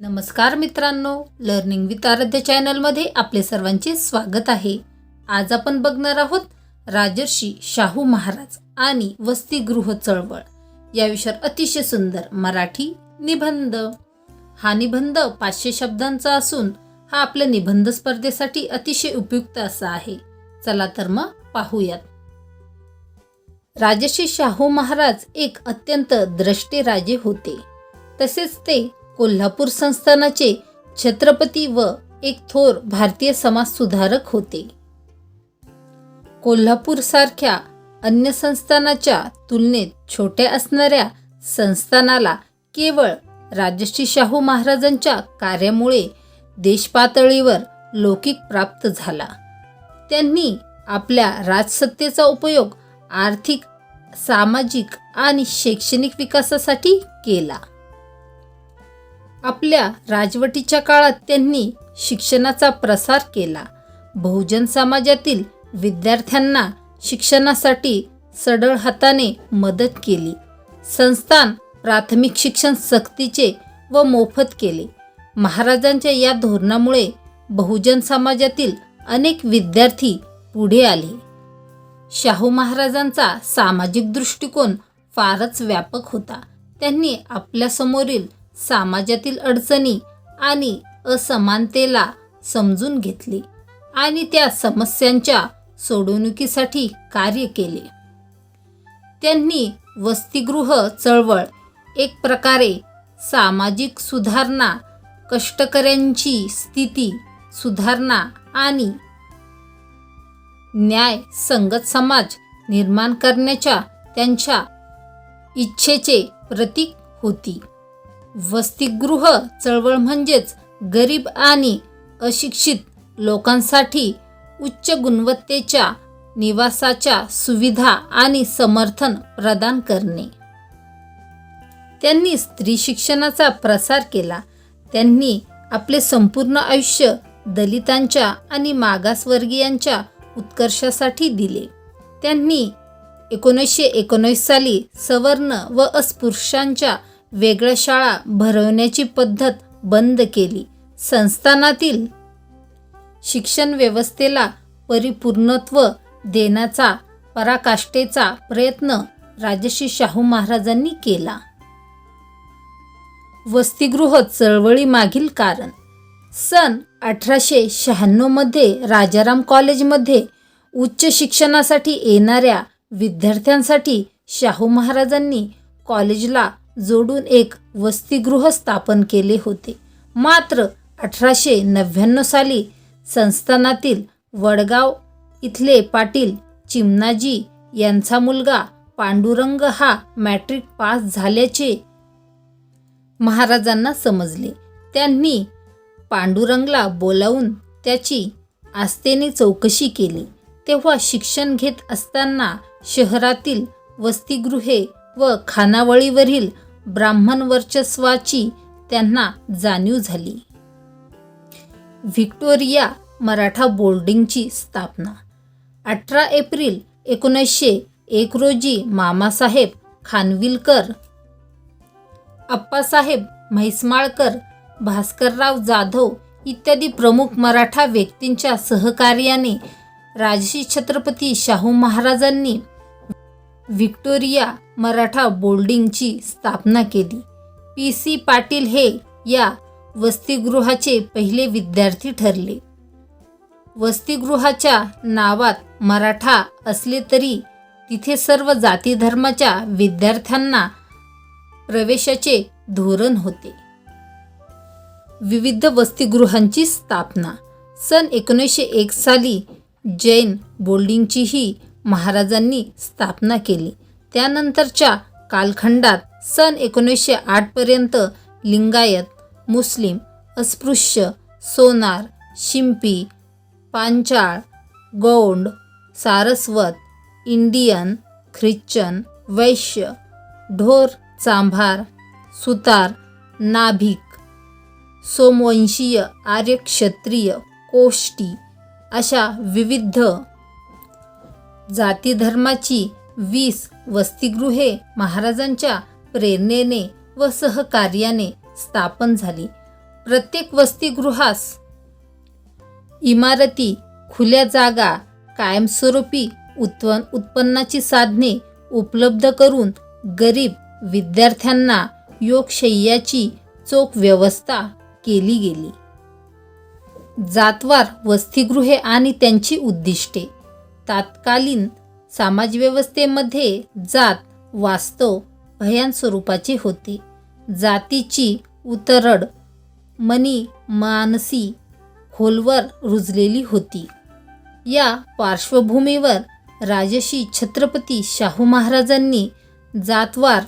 नमस्कार मित्रांनो learning with आराध्य चॅनलमध्ये आपले सर्वांचे स्वागत आहे. आज आपण बघणार आहोत राजर्षी शाहू महाराज आणि वसतिगृह चळवळ. या विषयावर अतिशय सुंदर मराठी निबंध. हा निबंध पाचशे शब्दांचा असून हा आपल्या निबंध स्पर्धेसाठी अतिशय उपयुक्त असा आहे. चला तर मग पाहूयात. राजर्षी शाहू महाराज एक अत्यंत द्रष्टे राजे होते. तसेच ते कोल्हापूर संस्थानाचे छत्रपती व एक थोर भारतीय समाज सुधारक होते. कोल्हापूर सारख्या अन्य संस्थानाच्या तुलनेत छोट्या असणाऱ्या संस्थानाला केवळ राजश्री शाहू महाराजांच्या कार्यामुळे देशपातळीवर लौकिक प्राप्त झाला. त्यांनी आपल्या राजसत्तेचा उपयोग आर्थिक सामाजिक आणि शैक्षणिक विकासासाठी केला. आपल्या राजवटीच्या काळात त्यांनी शिक्षणाचा प्रसार केला. बहुजन समाजातील विद्यार्थ्यांना शिक्षणासाठी सडळ हाताने मदत केली. संस्थान प्राथमिक शिक्षण सक्तीचे व मोफत केले. महाराजांच्या या धोरणामुळे बहुजन समाजातील अनेक विद्यार्थी पुढे आले. शाहू महाराजांचा सामाजिक दृष्टिकोन फारच व्यापक होता. त्यांनी आपल्यासमोरील समाजातील अडचणी आणि असमानतेला समजून घेतले आणि त्या समस्यांच्या सोडवणुकीसाठी कार्य केले. त्यांनी वसतिगृह चळवळ एक प्रकारे सामाजिक सुधारणा कष्टकऱ्यांची स्थिती सुधारणा आणि न्याय संगत समाज निर्माण करण्याच्या त्यांच्या इच्छेचे प्रतीक होती. वसतिगृह चळवळ म्हणजेच गरीब आणि अशिक्षित लोकांसाठी उच्च गुणवत्तेच्या निवासाच्या सुविधा आणि समर्थन प्रदान करणे. त्यांनी स्त्री शिक्षणाचा प्रसार केला. त्यांनी आपले संपूर्ण आयुष्य दलितांच्या आणि मागासवर्गीयांच्या उत्कर्षासाठी दिले. त्यांनी एकोणीसशे एकोणीस साली सवर्ण व अस्पृश्यांच्या वेगळ्या शाळा भरवण्याची पद्धत बंद केली. संस्थानातील शिक्षण व्यवस्थेला परिपूर्णत्व देण्याचा पराकाष्ठेचा प्रयत्न राजश्री शाहू महाराजांनी केला. वसतिगृह चळवळीमागील कारण. सन अठराशे शहाण्णवमध्ये राजाराम कॉलेजमध्ये उच्च शिक्षणासाठी येणाऱ्या विद्यार्थ्यांसाठी शाहू महाराजांनी कॉलेजला जोडून एक वसतिगृह स्थापन केले होते. मात्र अठराशे नव्याण्णव साली संस्थानातील वडगाव इथले पाटील चिमणाजी यांचा मुलगा पांडुरंग हा मॅट्रिक पास झाल्याचे महाराजांना समजले. त्यांनी पांडुरंगला बोलावून त्याची आस्थेने चौकशी केली. तेव्हा शिक्षण घेत असताना शहरातील वसतिगृहे व खानावळीवरील ब्राह्मण वर्चस्वाची त्यांना जाणीव झाली. व्हिक्टोरिया मराठा बोर्डिंगची स्थापना. अठरा एप्रिल एकोणीसशे एक रोजी मामासाहेब खानविलकर अप्पासाहेब म्हैसमाळकर भास्करराव जाधव इत्यादी प्रमुख मराठा व्यक्तींच्या सहकार्याने राजशी छत्रपती शाहू महाराजांनी व्हिक्टोरिया मराठा बोर्डिंगची स्थापना केली. पी. सी. पाटील हे या वसतिगृहाचे पहिले विद्यार्थी ठरले. वसतिगृहाच्या नावात मराठा असले तरी तिथे सर्व जाती धर्माच्या विद्यार्थ्यांना प्रवेशाचे धोरण होते. विविध वसतिगृहांची स्थापना. सन एकोणीसशे एक साली जैन बोल्डिंगचीही महाराजांनी स्थापना केली. त्यानंतरच्या कालखंडात सन एकोणीसशे आठपर्यंत लिंगायत मुस्लिम अस्पृश्य सोनार शिंपी पांचाळ गौंड सारस्वत इंडियन ख्रिश्चन वैश्य ढोर चांभार सुतार नाभिक सोमवंशीय आर्य क्षत्रिय कोष्टी अशा विविध जातीधर्माची वीस वसतिगृहे महाराजांच्या प्रेरणेने व सहकार्याने स्थापन झाली. प्रत्येक वसतिगृहास इमारती खुल्या जागा कायमस्वरूपी उत्पन्न उत्पन्नाची साधने उपलब्ध करून गरीब विद्यार्थ्यांना योगशय्याची चोख व्यवस्था केली गेली. जातवार वसतिगृहे आणि त्यांची उद्दिष्टे. तात्कालीन समाज व्यवस्थेमध्ये जात वास्तव भयान स्वरूपाची होती. जातीची उतरड मनी मानसी खोलवर रुजलेली होती. या पार्श्वभूमीवर राजशी छत्रपती शाहू महाराजांनी जातवार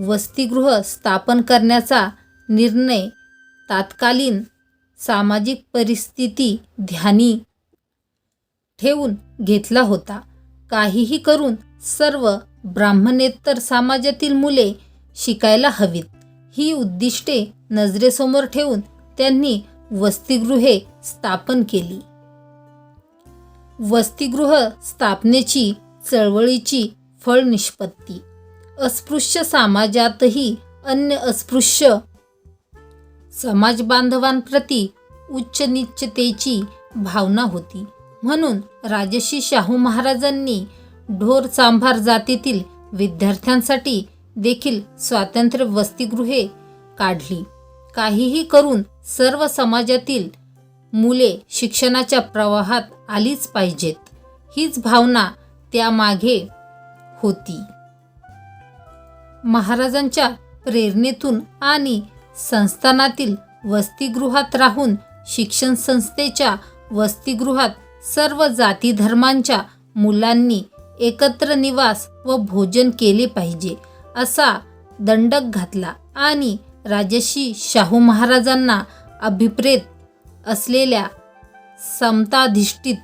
वसतिगृह स्थापन करण्याचा निर्णय तात्कालीन सामाजिक परिस्थिती ध्यानी ठेवून घेतला होता. काहीही करून सर्व ब्राह्मणेतर समाजातील मुले शिकायला हवीत. ही उद्दिष्टे नजरेसमोर ठेवून त्यांनी वसतिगृहे स्थापन केली. वसतिगृह स्थापनेची चळवळीची फळ निष्पत्ती अस्पृश्य समाजातही अन्य अस्पृश्य समाज बांधवांप्रती उच्च निश्चतेची भावना होती. म्हणून राजश्री शाहू महाराजांनी ढोर चांभार जातीतील विद्यार्थ्यांसाठी देखील स्वातंत्र्य वसतिगृहे काढली. काहीही करून सर्व समाजातील मुले शिक्षणाच्या प्रवाहात आलीच पाहिजेत. हीच भावना त्यामागे होती. महाराजांच्या प्रेरणेतून आणि संस्थानातील वसतिगृहात राहून शिक्षण संस्थेच्या वसतिगृहात सर्व जाती धर्मांच्या मुलांनी एकत्र निवास व भोजन केले पाहिजे असा दंडक घातला आणि राजशी शाहू महाराजांना अभिप्रेत असलेल्या समताधिष्ठित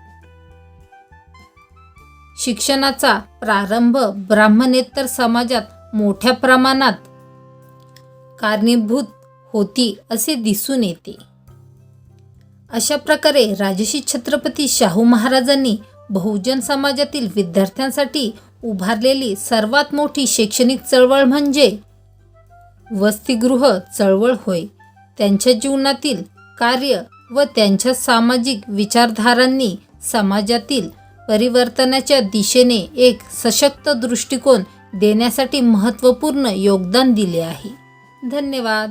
शिक्षणाचा प्रारंभ ब्राह्मणेतर समाजात मोठ्या प्रमाणात कारणीभूत होती असे दिसून येते. अशा प्रकारे राजश्री छत्रपती शाहू महाराजांनी बहुजन समाजातील विद्यार्थ्यांसाठी उभारलेली सर्वात मोठी शैक्षणिक चळवळ म्हणजे वसतिगृह चळवळ होय. त्यांच्या जीवनातील कार्य व त्यांच्या सामाजिक विचारधारांनी समाजातील परिवर्तनाच्या दिशेने एक सशक्त दृष्टिकोन देण्यासाठी महत्त्वपूर्ण योगदान दिले आहे. धन्यवाद.